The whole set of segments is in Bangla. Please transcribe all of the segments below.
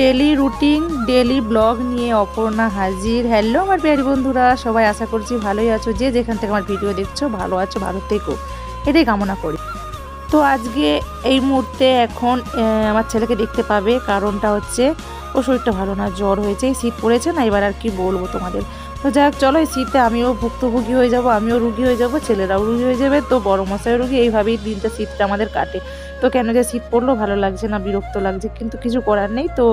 ডেলি রুটিন ডেলি ব্লগ নিয়ে অপর্ণা হাজির। হ্যালো আমার প্রিয় বন্ধুরা, সবাই আশা করছি ভালোই আছো। যে যেখান থেকে আমার ভিডিও দেখছ, ভালো আছো, ভালো থেকো। এটাই কামনা করি। তো আজকে এই মুহূর্তে এখন আমার ছেলেকে দেখতে পাবে। কারণটা হচ্ছে, ও শরীরটা ভালো না, জ্বর হয়েছে। এই শীত পড়েছে না, এবার আর কি বলব তোমাদের। তো যাই হোক চলো এই শীতে আমিও ভুক্তভোগী হয়ে যাব, আমিও রুগী হয়ে যাব, ছেলেরাও রুগী হয়ে যাবে, তো বড় মশাই রুগী। এইভাবেই দিনটা শীতটা আমাদের কাটে। তো কেন যে শীত পড়ল, ভালো লাগছে না, বিরক্ত লাগছে, কিন্তু কিছু করার নেই। তো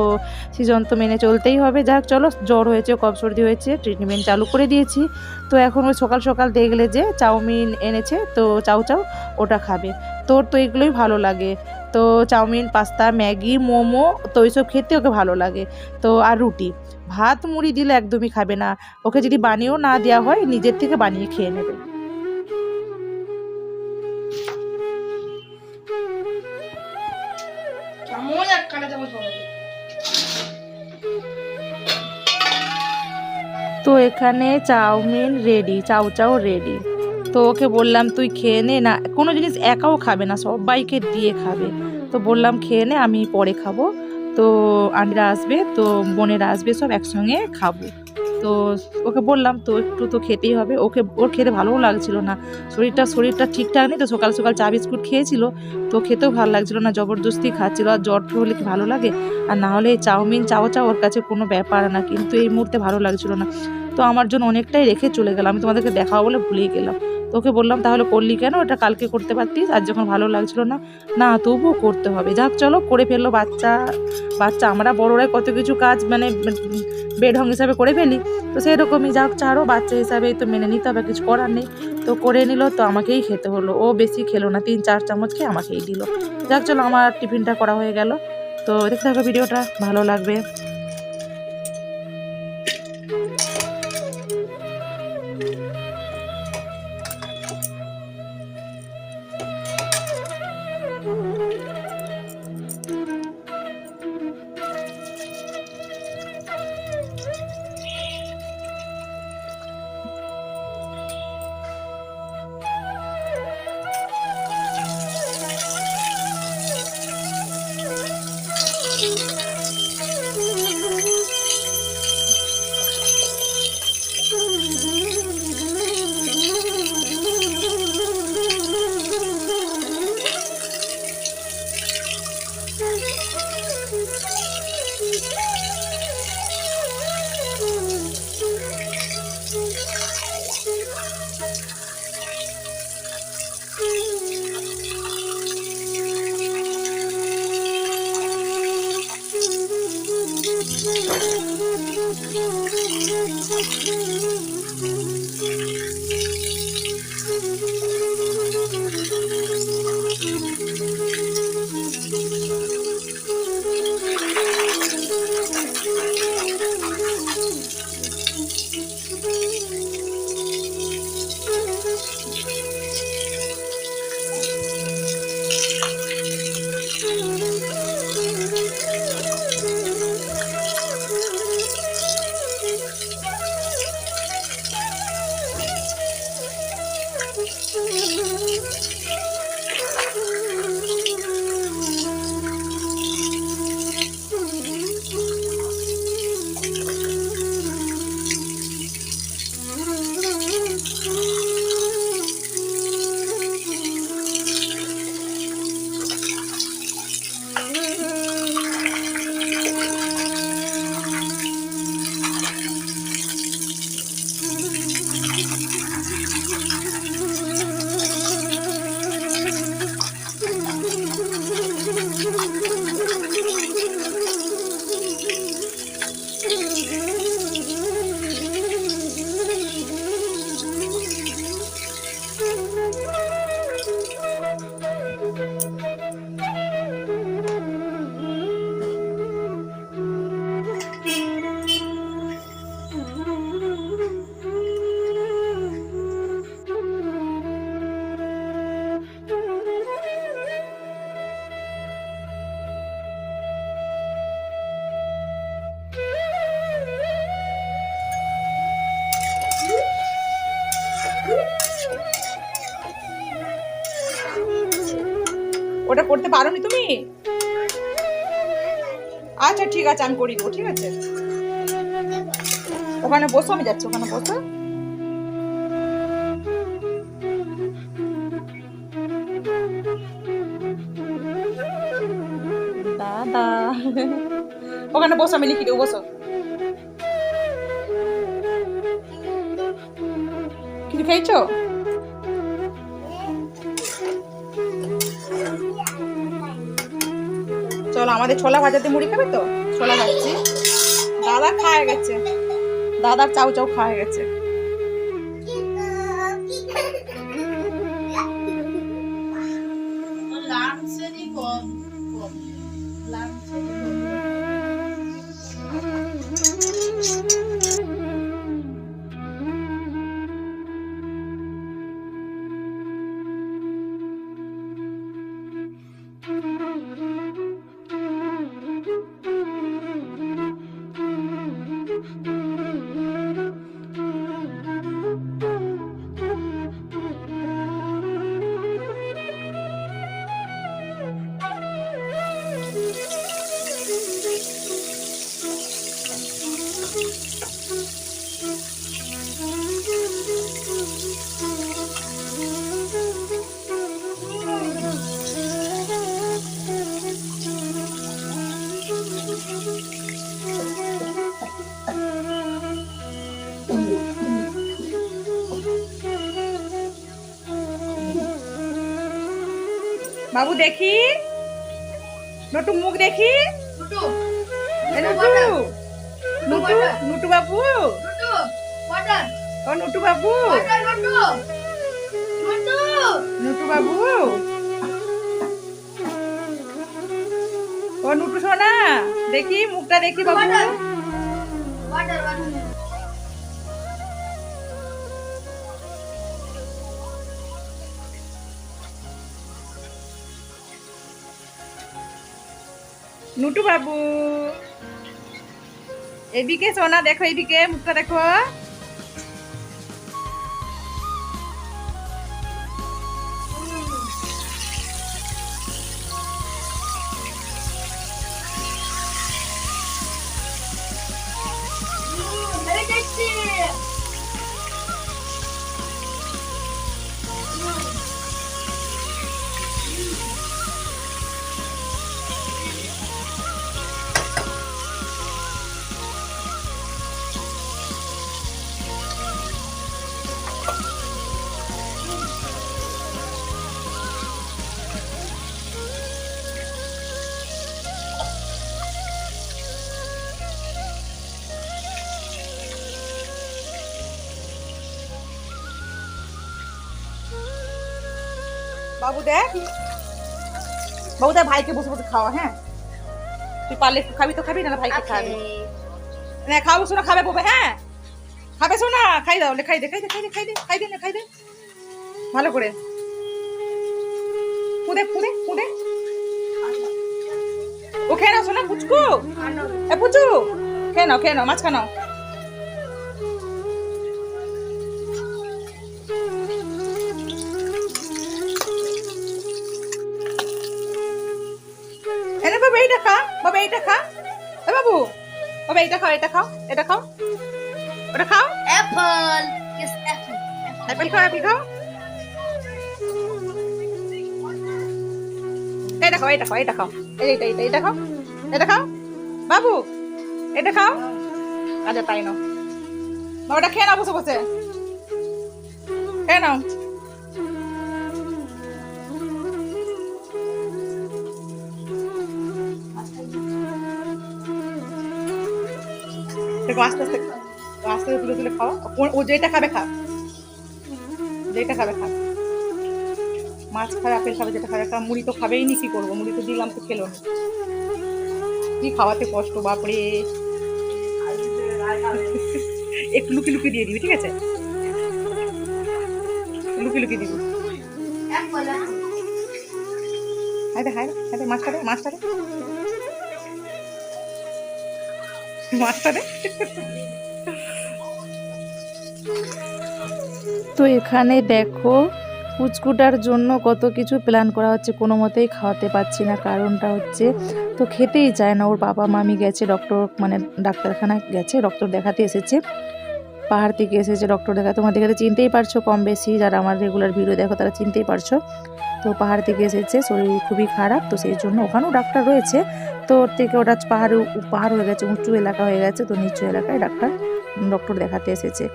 সিজন তো মেনে চলতেই হবে। যাক, চলো, জ্বর হয়েছে, কফ সর্দি হয়েছে ট্রিটমেন্ট চালু করে দিয়েছি। তো এখন ওই সকাল সকাল দেখলে যে চাউমিন এনেছে, তো চাউ চাউ ওটা খাবে। তোর তো এগুলোই ভালো লাগে। তো চাউমিন, পাস্তা, ম্যাগি, মোমো, তো ওইসব খেতে ওকে ভালো লাগে। তো আর রুটি। ভাত মুড়ি দিলে একদমই খাবে না। ওকে যদি বানিয়েও না দেওয়া হয়, নিজের থেকে বানিয়ে খেয়ে নেবে। তো এখানে chowmein ready chow chow ready তো ওকে বললাম, তুই খেয়ে নে। না, কোনো জিনিস একাও খাবে না, সবাইকে দিয়ে খাবে। তো বললাম, খেয়ে নে, আমি পরে খাব। তো আন্টিরা আসবে, তো বোনেরা আসবে, সব একসঙ্গে খাব। তো ওকে বললাম, তো একটু তো খেতেই হবে। ওকে, ওর খেতে ভালোও লাগছিল না। শরীরটা শরীরটা ঠিকঠাক নেই তো, সকাল সকাল চা বিস্কুট খেয়েছিল। তো খেতেও ভালো লাগছিল না, জবরদস্তি খাচ্ছিল। আর জ্বর হলে কি ভালো লাগে? আর না হলে চাউমিন চাও চাও ওর কাছে কোনো ব্যাপার না, কিন্তু এই মুহূর্তে ভালো লাগছিল না। তো আমার জন্য অনেকটাই রেখে চলে গেলাম আমি তোমাদেরকে দেখাবো বলে ভুলেই গেলাম। তোকে বললাম, তাহলে করলি কেন? এটা কালকে করতে পারতিস। আর যখন ভালো লাগছিল না। না, তবুও করতে হবে। যাক, চলো, করে ফেলল বাচ্চা। বাচ্চা, আমরা বড়রাই কত কিছু কাজ মানে বেঢং হিসাবে করে ফেলি। তো সেই রকমই যাক, ছাড়ো, বাচ্চা হিসাবেই তো মেনে নিতে হবে, কিছু করার নেই। তো করে নিল, তো আমাকেই খেতে হলো। ও বেশি খেলো না, তিন, চার চামচ খেয়ে আমাকেই দিল। যাক, চলো, আমার টিফিনটা করা হয়ে গেল। তো দেখতে থাকো, ভিডিওটা ভালো লাগবে। ওটা করতে পারো নি তুমি? আচ্ছা ঠিক আছে, আমি করি ঠিক আছে? ওখানে বসো, আমি যাচ্ছি, ওখানে বসো। দাদা। ওখানে বসো, আমি লিখি দেবো, বসো। কিছু খেয়েছো? চলো, আমাদের ছোলা ভাজাতে মুড়ি খাবে তো? ছোলা ভাজছি। দাদা খায় গেছে। দাদার চাউ চাউ খায় গেছে। বাবু দেখি। নটু মুখ দেখি। নটু। নটু নটু বাবু। ও নটু বাবু। নটু বাবু। ও নটু সোনা, দেখি, মুখটা দেখি বাবু। নুটু বাবু। এদিকে সোনা, দেখো, এদিকে, মুখটা দেখো। বাবু দেখ বাবু দেখ ভাইকে বসে বসে খাওয়া হ্যাঁ? তুই পারলে একটু খাবি তো খাবি না ভাইকে খাবি। না খাব শোনা খাবে ববে হ্যাঁ? খাবে শোনা খাই দাও খাই দে খাই দে খাই দে খাই দে খাই দে না খাই দে। ভালো করে। কুদে কুদে কুদে ও খেয়ে নাও শোনা পুচকু। এ পুচু খেয়ে নাও খেয়ে নাও মাছ খানাও খাও এটা খাও এটা খাও। ওটা খাও। অ্যাপল ইয়েস অ্যাপল অ্যাপেল খাও অ্যাপেল খাও। এটা খাও এটা খাও এটা খাও। এই এটা এটা এটা খাও। এটা খাও। বাবু এটা খাও। আচ্ছা তাই নাও। বাবাটা খেয়ে নাও বসে বসে। খেয়ে নাও। দেখো আস্তে আস্তে আস্তে আস্তে তুলে তুলে খাও ও- যেটা খাবে খা। যেটা খাবে খা। মাছ খাবে, আপেল খাবে, যেটা খাবে। খা মুড়ি তো খাবেই নি, কি করব? মুড়ি তো দিলাম, তো খেলো না। কি খাওয়াতে কষ্ট, বাপরে। একটু লুকি লুকি দিয়ে দিবি, ঠিক আছে? লুকি লুকি দিবি। দে হাই দে মাছটা দে মাছটা দে তো এখানে দেখো, পুচকুটার জন্য কত কিছু প্ল্যান করা হচ্ছে, কোনো মতেই খাওয়াতে পারছি না। কারণটা হচ্ছে, তো খেতেই চায় না। ওর বাবা মামি গেছে ডক্টর মানে ডাক্তারখানা গেছে ডক্টর দেখাতে এসেছে। পাহাড় থেকে এসেছে ডক্টর দেখা তোমার দেখাতে চিনতেই পারছ কম বেশি। যারা আমার রেগুলার ভিডিও দেখো, তারা চিনতেই পারছ। তো পাহাড় থেকে এসেছে, শরীর খুবই খারাপ, তো সেই জন্য ওখানেও ডাক্তার রয়েছে। তো ওর থেকে ওটা পাহাড়ে পাহাড় হয়ে গেছে, উঁচু এলাকা হয়ে গেছে, তো নিচু এলাকায় ডাক্তার ডক্টর দেখাতে এসেছে।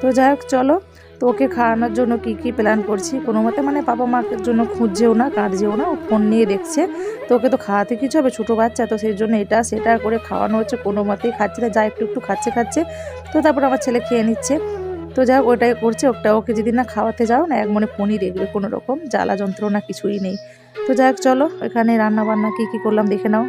তো যাই হোক, চলো, তো ওকে খাওয়ানোর জন্য কি কি প্ল্যান করছি? কোনো মতে মানে বাবা মাকে জন্য খুঁজছেও না, কাঁদছেও না, ও ফোন নিয়ে দেখছে। তো ওকে তো খাওয়াতে কিছু হবে, ছোটো বাচ্চা, তো সেই জন্য এটা, সেটা করে খাওয়ানো হচ্ছে, কোনো মতেই খাচ্ছে না, যা একটু একটু খাচ্ছে খাচ্ছে। তো তারপর আমার ছেলে খেয়ে নিচ্ছে। তো যাই ওটাই করছে, ওটা ওকে যদি না খাওয়াতে যাও না, এক মনে ফোনই দেখবে কোনো রকম, জ্বালা যন্ত্রণা কিছুই নেই। তো যাই চলো, এখানে রান্না বান্না কী কী করলাম দেখে নাও।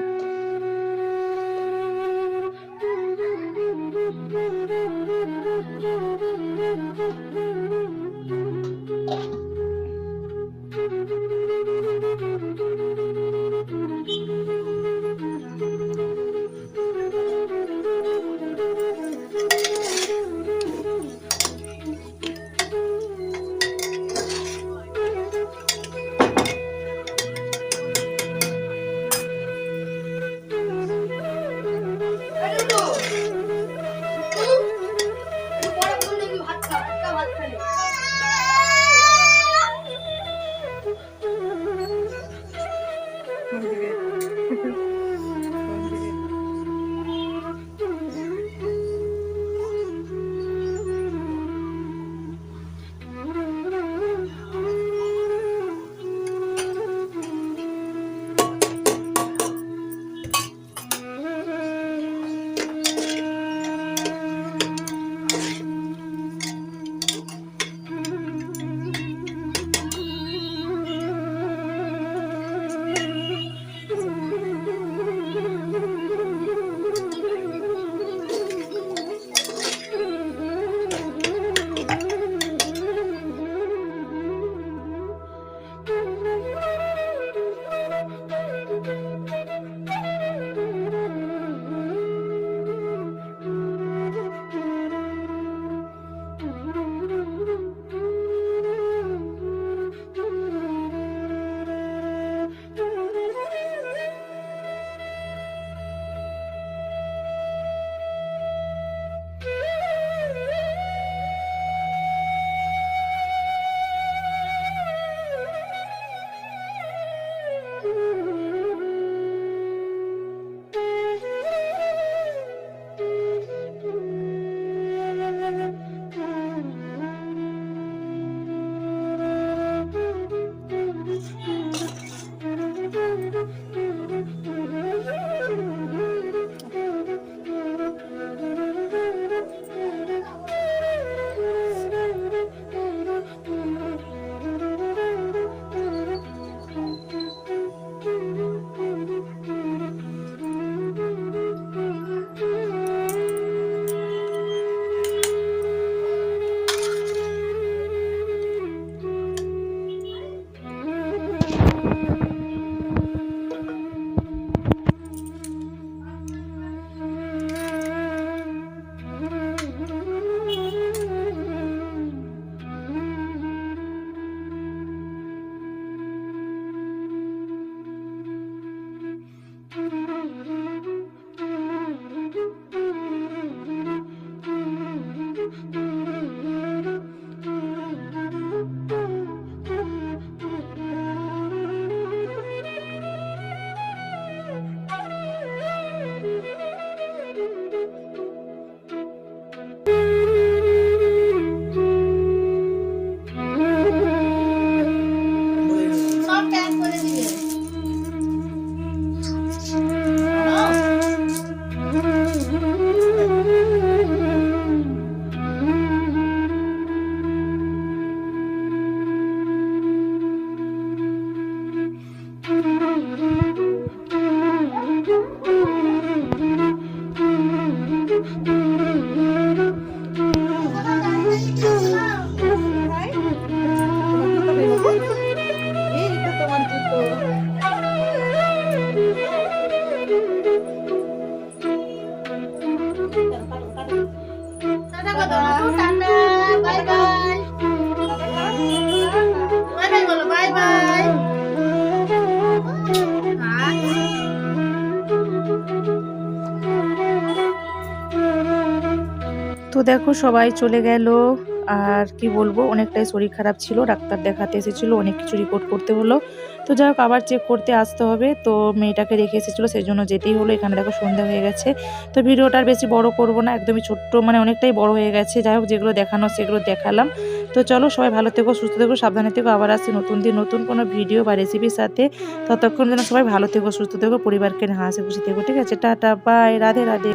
দেখো, সবাই চলে গেল। আর কি বলব, অনেকটাই শরীর খারাপ ছিল, ডাক্তার দেখাতে এসেছিল, অনেক কিছু রিপোর্ট করতে হলো। তো যাই হোক, আবার চেক করতে আসতে হবে। তো মেয়েটাকে রেখে এসেছিল সেই জন্য যেতেই হলো। এখানে দেখো, সন্ধ্যা হয়ে গেছে। তো ভিডিওটা আর বেশি বড় করব না, একদমই ছোট্ট মানে অনেকটাই বড় হয়ে গেছে। যাই হোক, যেগুলো দেখানো, সেগুলো দেখালাম। তো চলো, সবাই ভালো থেকো, সুস্থ থেকো, সাবধানে থেকো। আবার আসছি নতুন দিন, নতুন কোনো ভিডিও বা রেসিপির সাথে। ততক্ষণ যেন সবাই ভালো থেকো, সুস্থ থেকো, পরিবারকে হাসি খুশি থেকো, ঠিক আছে? Tata bye Radhe Radhe.